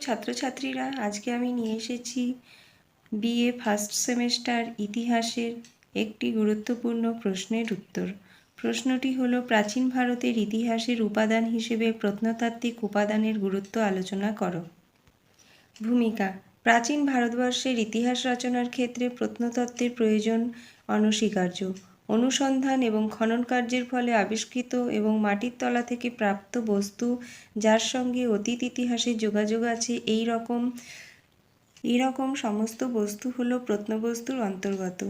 ছাত্রছাত্রীরা, আজকে আমি নিয়ে এসেছি বিএ ফার্স্ট সেমেস্টার ইতিহাসের একটি গুরুত্বপূর্ণ প্রশ্নের উত্তর। প্রশ্নটি হলো, প্রাচীন ভারতের ইতিহাসের উপাদান হিসেবে প্রত্নতাত্ত্বিক উপাদানের গুরুত্ব আলোচনা করো। ভূমিকা, প্রাচীন ভারতবর্ষের ইতিহাস রচনার ক্ষেত্রে প্রত্নতত্ত্বের প্রয়োজন অনস্বীকার্য। অনুসন্ধান এবং খনন কার্যের ফলে আবিষ্কৃত এবং মাটির তলা থেকে প্রাপ্ত বস্তু, যার সঙ্গে অতীত ইতিহাসের যোগাযোগ আছে, এই রকম এই রকম সমস্ত বস্তু হলো প্রত্নবস্তুর অন্তর্গত।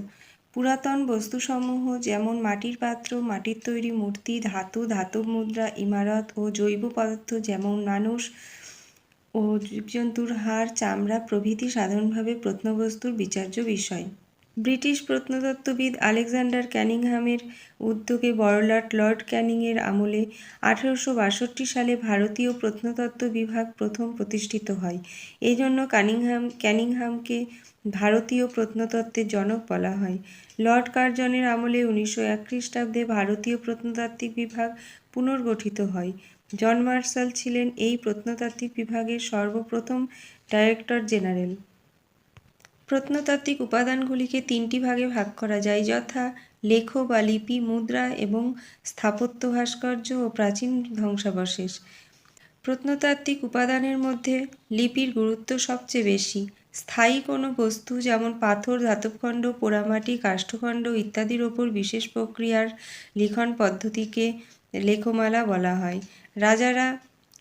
পুরাতন বস্তুসমূহ যেমন মাটির পাত্র, মাটির তৈরি মূর্তি, ধাতু, ধাতব মুদ্রা, ইমারত ও জৈব পদার্থ যেমন মানুষ ও জীবজন্তুর হাড়, চামড়া প্রভৃতি সাধারণভাবে প্রত্নবস্তুর বিচার্য বিষয়। ব্রিটিশ প্রত্নতত্ত্ববিদ আলেকজান্ডার ক্যানিংহামের উদ্যোগে বড়লাট লর্ড ক্যানিংয়ের আমলে আঠারোশো বাষট্টি সালে ভারতীয় প্রত্নতত্ত্ব বিভাগ প্রথম প্রতিষ্ঠিত হয়। এই জন্য কানিংহাম ক্যানিংহামকে ভারতীয় প্রত্নতত্ত্বের জনক বলা হয়। লর্ড কার্জনের আমলে উনিশশো এক খ্রিস্টাব্দে ভারতীয় প্রত্নতাত্ত্বিক বিভাগ পুনর্গঠিত হয়। জন মার্শাল ছিলেন এই প্রত্নতাত্ত্বিক বিভাগের সর্বপ্রথম ডাইরেক্টর জেনারেল। প্রত্নতাত্ত্বিক উপাদানগুলিকে তিনটি ভাগে ভাগ করা যায়, যথা লেখ বা লিপি, মুদ্রা এবং স্থাপত্য ভাস্কর্য ও প্রাচীন ধ্বংসাবশেষ। প্রত্নতাত্ত্বিক উপাদানের মধ্যে লিপির গুরুত্ব সবচেয়ে বেশি। স্থায়ী কোনো বস্তু যেমন পাথর ধাতবখণ্ড পোড়ামাটি, কাষ্ঠখণ্ড ইত্যাদির ওপর বিশেষ প্রক্রিয়ার লিখন পদ্ধতিকে লেখমালা বলা হয়। রাজারা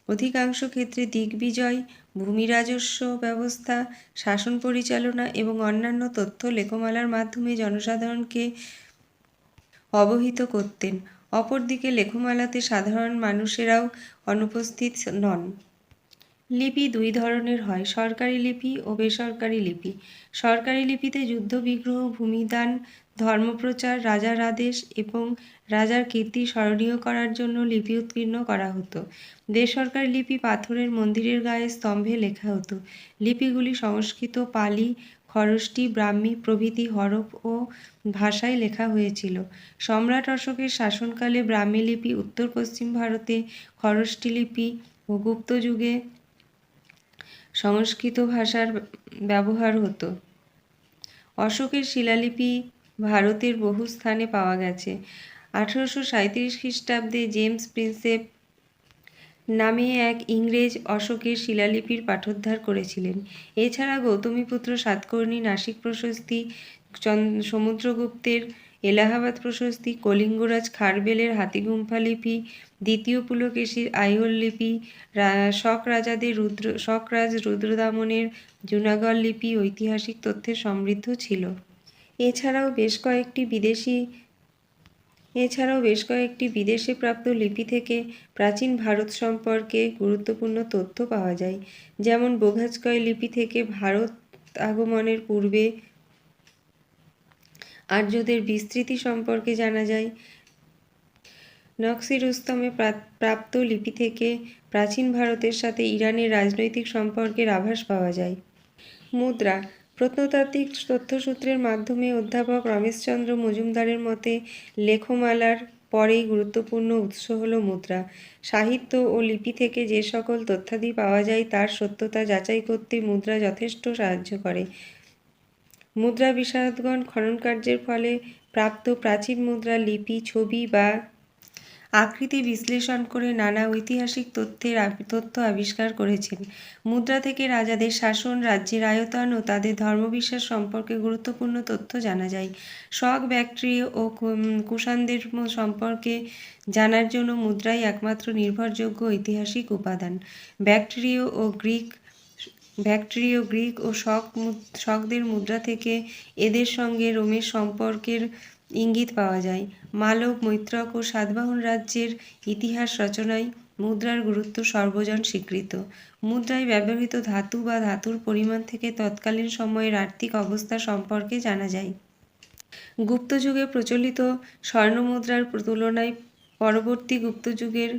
অধিকাংশ ক্ষেত্রে দিগ্বিজয়, ভূমি রাজস্ব ব্যবস্থা, শাসন পরিচালনা এবং অন্যান্য তথ্য লেখমালার মাধ্যমে জনসাধারণকে অবহিত করতেন। অপরদিকে লেখমালাতে সাধারণ মানুষেরাও অনুপস্থিত নন। লিপি দুই ধরনের হয়, সরকারি লিপি ও বেসরকারি লিপি। সরকারি লিপিতে যুদ্ধ, বিগ্রহ, ভূমিদান, ধর্মপ্রচার, রাজার আদেশ এবং রাজার কীর্তি স্মরণীয় করার জন্য লিপি উৎকীর্ণ করা হতো। বেসরকারি লিপি পাথরের মন্দিরের গায়ে স্তম্ভে লেখা হতো। লিপিগুলি সংস্কৃত, পালি, খরষ্টি, ব্রাহ্মী, প্রভৃতি, হরফ ও ভাষায় লেখা হয়েছিল। সম্রাট অশোকের শাসনকালে ব্রাহ্মী লিপি উত্তর পশ্চিম ভারতে, খরষ্টি লিপি ও গুপ্ত যুগে সংস্কৃত ভাষার ব্যবহার হতো। অশোকের শিলালিপি ভারতের বহু স্থানে পাওয়া গেছে। আঠেরোশো সাঁইত্রিশ খ্রিস্টাব্দে জেমস প্রিন্সেপ নামে এক ইংরেজ অশোকের শিলালিপির পাঠোদ্ধার করেছিলেন। এছাড়া গৌতমীপুত্র সাতকর্ণী নাসিক প্রশস্তি সমুদ্রগুপ্তের এলাহাবাদ প্রশস্তি, কলিঙ্গরাজ, খারবেলের হাতিগুম্ফা লিপি, দ্বিতীয় পুলকেশীর আইহোল লিপি শক রাজাদের রুদ্র, শকরাজ রুদ্রদামনের জুনাগড় লিপি ঐতিহাসিক তথ্যে সমৃদ্ধ ছিল। এছাড়াও বেশ কয়েকটি বিদেশি, এছাড়াও বেশ কয়েকটি বিদেশে প্রাপ্ত লিপি থেকে প্রাচীন ভারত সম্পর্কে গুরুত্বপূর্ণ তথ্য পাওয়া যায়। যেমন বোঘাজকয় লিপি থেকে ভারত আগমনের পূর্বে আর্যদের বিস্তৃতি সম্পর্কে জানা যায় নকশি রুস্তমে প্রাপ্ত লিপি থেকে প্রাচীন ভারতের সাথে ইরানের রাজনৈতিক সম্পর্কের আভাস পাওয়া যায়। মুদ্রা, প্রত্নতাত্ত্বিক তথ্যসূত্রের মাধ্যমে অধ্যাপক রমেশচন্দ্র মজুমদারের মতে, লেখমালার পরেই গুরুত্বপূর্ণ উৎস হল মুদ্রা। সাহিত্য ও লিপি থেকে যে সকল তথ্যাদি পাওয়া যায়, তার সত্যতা যাচাই করতে মুদ্রা যথেষ্ট সাহায্য করে। মুদ্রা বিশারদগণ খনন কার্যের ফলে প্রাপ্ত প্রাচীন মুদ্রা, লিপি, ছবি বা আকৃতি বিশ্লেষণ করে নানা ঐতিহাসিক তথ্যের তথ্য আবিষ্কার করেছেন। মুদ্রা থেকে রাজাদের শাসন, রাজ্যের আয়তন ও তাদের ধর্মবিশ্বাস সম্পর্কে গুরুত্বপূর্ণ তথ্য জানা যায়। শক ব্যাকট্রিয় ও কুষাণদের সম্পর্কে জানার জন্য মুদ্রাই একমাত্র নির্ভরযোগ্য ঐতিহাসিক উপাদান। ব্যাকট্রিয় ও গ্রিক ব্যাকট্রিয়, গ্রিক ও শক শকদের মুদ্রা থেকে এদের সঙ্গে রোমের সম্পর্কের ইঙ্গিত পাওয়া যায়। মালব, মৈত্রক ও সাতবাহন রাজ্যের ইতিহাস রচনায় মুদ্রার গুরুত্ব সর্বজন স্বীকৃত। মুদ্রায় ব্যবহৃত ধাতু বা ধাতুর পরিমাণ থেকে তৎকালীন সময়ের আর্থিক অবস্থা সম্পর্কে জানা যায়। গুপ্তযুগে প্রচলিত স্বর্ণমুদ্রার তুলনায় পরবর্তী গুপ্তযুগের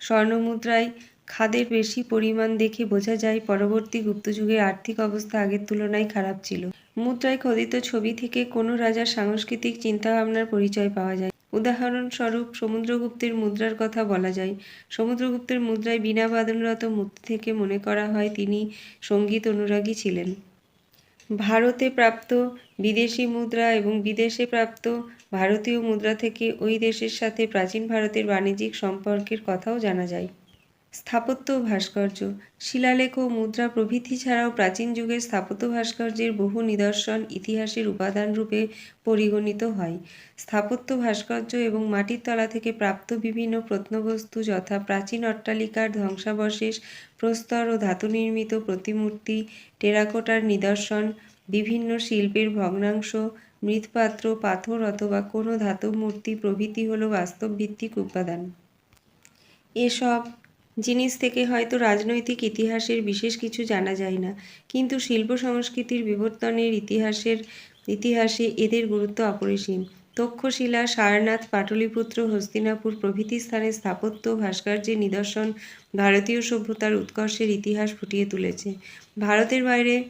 স্বর্ণমুদ্রায় খাদের বেশি পরিমাণ দেখে বোঝা যায় পরবর্তী গুপ্তযুগের আর্থিক অবস্থা আগের তুলনায় খারাপ ছিল। মুদ্রায় খোদিত ছবি থেকে কোনো রাজার সাংস্কৃতিক চিন্তাভাবনার পরিচয় পাওয়া যায়। উদাহরণস্বরূপ সমুদ্রগুপ্তের মুদ্রার কথা বলা যায়। সমুদ্রগুপ্তের মুদ্রায় বিনা বাদনরত মূর্তি থেকে মনে করা হয় তিনি সংগীত অনুরাগী ছিলেন। ভারতে প্রাপ্ত বিদেশি মুদ্রা এবং বিদেশে প্রাপ্ত ভারতীয় মুদ্রা থেকে ওই দেশের সাথে প্রাচীন ভারতের বাণিজ্যিক সম্পর্কের কথাও জানা যায়। স্থাপত্য ভাস্কর্য। শিলালেখ ও মুদ্রা প্রভৃতি ছাড়াও প্রাচীন যুগের স্থাপত্য ভাস্কর্যের বহু নিদর্শন ইতিহাসের উপাদান রূপে পরিগণিত হয়। স্থাপত্য ভাস্কর্য এবং মাটির তলা থেকে প্রাপ্ত বিভিন্ন প্রত্নবস্তু যথা প্রাচীন অট্টালিকার ধ্বংসাবশেষ, প্রস্তর ও ধাতু নির্মিত প্রতিমূর্তি, টেরাকোটার নিদর্শন, বিভিন্ন শিল্পের ভগ্নাংশ, মৃৎপাত্র, পাথর অথবা কোনো ধাতব মূর্তি প্রভৃতি হল বাস্তব ভিত্তিক উপাদান। এসব জিনিস থেকে হয়তো রাজনৈতিক ইতিহাসের বিশেষ কিছু জানা যায় না। কিন্তু শিল্প সংস্কৃতির বিবর্তনের ইতিহাসের, ইতিহাসে এদের গুরুত্ব অপরিসীম। তক্ষশিলা, সারনাথ, পাটলিপুত্র, হস্তিনাপুর প্রভৃতি স্থানে স্থাপত্য, ভাস্কর্যের নিদর্শন, ভারতীয় সভ্যতার উৎকর্ষের ইতিহাস ফুটিয়ে তুলেছে। ভারতের বাইরে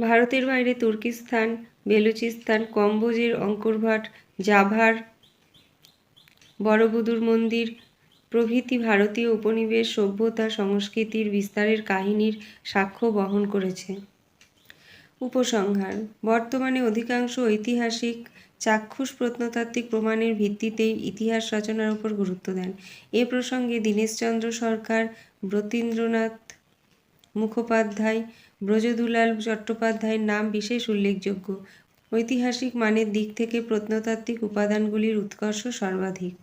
ভারতের বাইরে তুর্কিস্তান, বেলুচিস্তান, কম্বোজের অঙ্কুরভাট জাভার, বড়বুদুর মন্দির প্রভৃতি ভারতীয় উপনিবেশ সভ্যতা সংস্কৃতির বিস্তারের কাহিনীর সাক্ষ্য বহন করেছে। উপসংহার, বর্তমানে অধিকাংশ ঐতিহাসিক চাক্ষুষ প্রত্নতাত্ত্বিক প্রমাণের ভিত্তিতেই ইতিহাস রচনার উপর গুরুত্ব দেন। এ প্রসঙ্গে দীনেশচন্দ্র সরকার, ব্রতীন্দ্রনাথ মুখোপাধ্যায়, ব্রজদুলাল চট্টোপাধ্যায়ের নাম বিশেষ উল্লেখযোগ্য। ঐতিহাসিক মানের দিক থেকে প্রত্নতাত্ত্বিক উপাদানগুলির উৎকর্ষ সর্বাধিক।